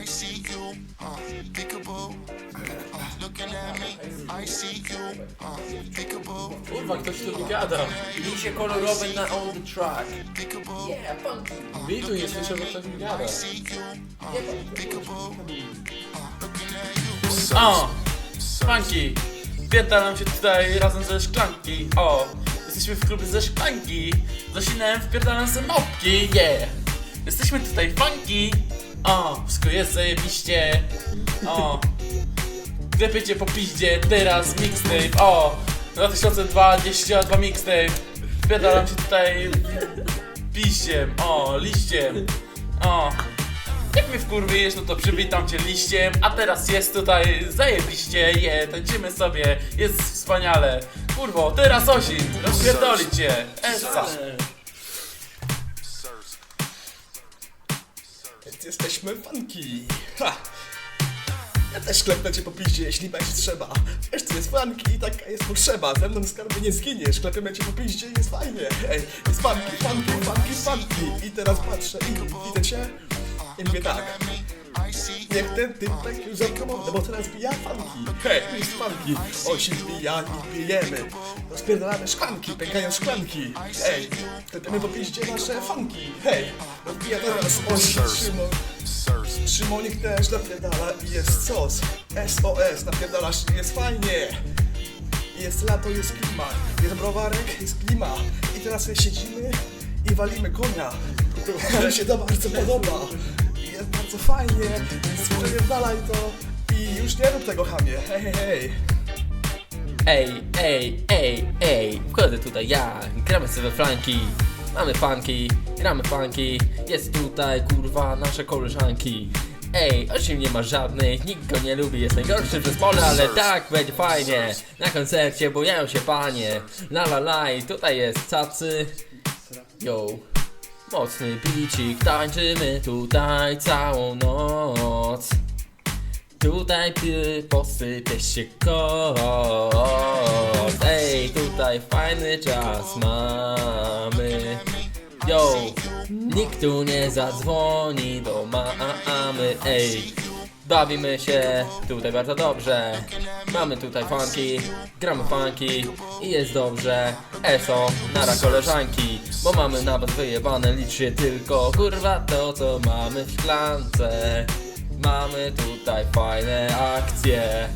I see you, uh, peekaboo. Uh, looking at me, I see you, uh, peekaboo, Kurwa, ktoś tu gada. Liście kolorowe na on the track. peekaboo. Yeah, funky. Witu nie słyszę, bo ktoś gada. See you, uh, peekaboo. Uh, looking at you. O! Funky! Wpierdalam się tutaj razem ze szklanki. O! Jesteśmy w klubie ze szklanki. Zasinałem, wpierdalam ze mopki. Yeah! Jesteśmy tutaj funky. O! Wszystko jest zajebiście. O! Klepiecie po piździe, teraz mixtape. O! 2022 mixtape. Wpierdalam się tutaj piździem. O! Liściem. O! Jak mnie wkurwiesz, no to przywitam cię liściem, a teraz jest tutaj zajebiście, je, tańczymy sobie, jest wspaniale. Kurwo, teraz Osin, rozpierdoli cię, Essa. Jesteśmy funky. Ha! Ja też klepnę cię po piździe, jeśli będzie trzeba. Wiesz, to jest funky i taka jest potrzeba. Ze mną skarby nie zginiesz, klepiemy cię po piździe i jest fajnie. Ej, jest funky, funky, funky, funky. I teraz patrzę i widzę cię i mówię tak. Niech ten typek już zakomowany, bo teraz bija funky. Hej, jest funky. Osi bija i pijemy. Rozpierdalamy szklanki, pękają szklanki. Ej, klepiemy po piździe nasze funky. Hej, odbija teraz osi, Szymon. Szymonik też napierdala i jest sos. SOS, napierdalasz i jest fajnie. Jest lato, jest klima. Jest browarek, jest klima. I teraz sobie siedzimy i walimy konia. To mi się to bardzo podoba. Jest bardzo fajnie, więc przepierdalaj to i już nie rób tego chamie. Hej, hej, hej. Ej, ej, ej, ej, wchodzę tutaj ja, gramy sobie flanki, mamy funky, gramy funky, jest tutaj kurwa nasze koleżanki. Ej, osiem nie ma żadnych, nikt go nie lubi, jest najgorszy przez pole, ale tak będzie fajnie. Na koncercie bojają się panie, la la la i tutaj jest cacy. Yo, mocny bicik, tańczymy tutaj całą noc. Tutaj ty posypie się kot. Ej, tutaj fajny czas mamy. Yo, nikt tu nie zadzwoni do mamy. Ej, bawimy się tutaj bardzo dobrze Mamy tutaj funky, gramy funky i jest dobrze. Eso, nara koleżanki Bo mamy na was wyjebane, liczy tylko kurwa to co mamy w szklance Mamy tutaj fajne akcje.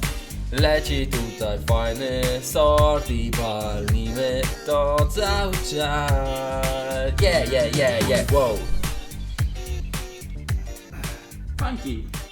Leci tutaj fajny sort i palimy to cały czas. Yeah, yeah, yeah, yeah, wow. Funky.